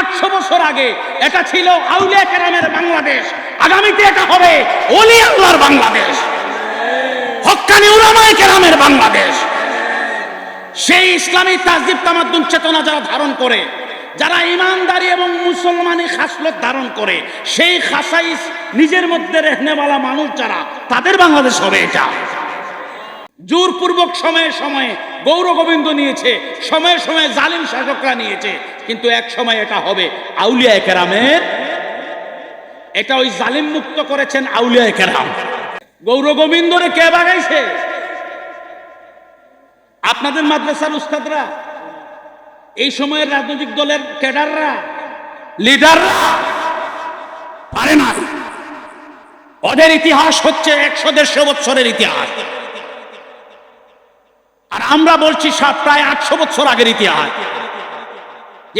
আটশো বছর আগে এটা ছিল আউলিয়া কেরামের বাংলাদেশ। আগামীতে এটা হবে অলি আল্লাহর বাংলাদেশ। হক্কানি উলামায়ে কেরামের বাংলাদেশ। সেই ইসলামী তাজিব তামাদ্দুন চেতনা যারা ধারণ করে, যারা ইমানদারি এবং মুসলমানি খাসলত ধারণ করে, সেই খাসাইস নিজের মধ্যে রেহনেওয়ালা মানুষ যারা, তাদের বাংলাদেশ হবে এটা। জোরপূর্বক সময়ে সময়ে গৌর গোবিন্দ নিয়েছে, সময়ে সময়ে জালিম শাসকরা নিয়েছে, কিন্তু এক সময় এটা হবে আউলিয়া কেরামের। এটা ওই জালিম মুক্ত করেছেন আউলিয়া কেরাম। গৌর গোবিন্দরে কে বাগাইছে? আপনাদের মাদ্রাসার উস্তাদরা, এই সময়ের রাজনৈতিক দলের ক্যাডাররা, লিডাররা, পারে না ওদের ইতিহাস হচ্ছে একশো দেড়শো বছরের ইতিহাস। আমরা বলছি সব প্রায় আটশো বছর আগের ইতিহাস।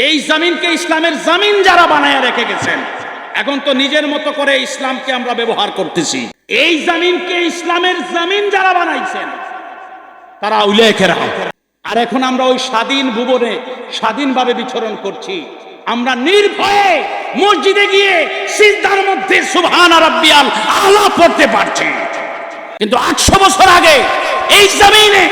এই জামিনকে ইসলামের জামিন যারা বানায় রেখে গেছেন, এখন তো নিজের মতো করে ইসলামকে আমরা ব্যবহার করতেছি। এই জামিনকে ইসলামের জামিন যারা বানাইছেন, তারা উল্লেখেরা আর এখন আমরা ওই স্বাধীন ভুবনে স্বাধীনভাবে বিচরণ করছি। আমরা নির্ভয়ে মসজিদে গিয়ে সিজদার মধ্যে সুবহান রাব্বিয়াল আলা পড়তে পারছি। কিন্তু আটশো বছর আগে এই জমিনে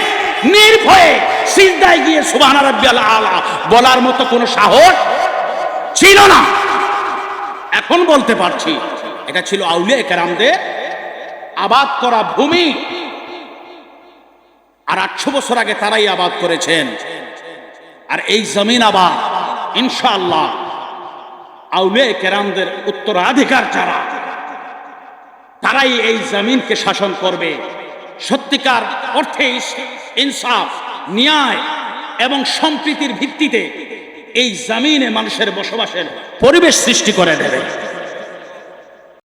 নির্ভয়ে সিজদায় গিয়ে সুবহান রাব্বিয়াল আলা বলার মতো কোনো সাহস ছিল না। এখন বলতে পারছি, এটা ছিল আউলিয়া কেরামদের আবাদ করা ভূমি। আর আটশো বছর আগে তারাই আবাদ করেছেন। আর এই জমিন আবাদ, ইনশাআল্লাহ আউলে কেরামদের উত্তরাধিকার যারা, তারাই এই জমিনকে শাসন করবে। সত্যিকার অর্থে ইনসাফ ন্যায় এবং সম্প্রীতির ভিত্তিতে এই জামিনে মানুষের বসবাসের পরিবেশ সৃষ্টি করে দেবে।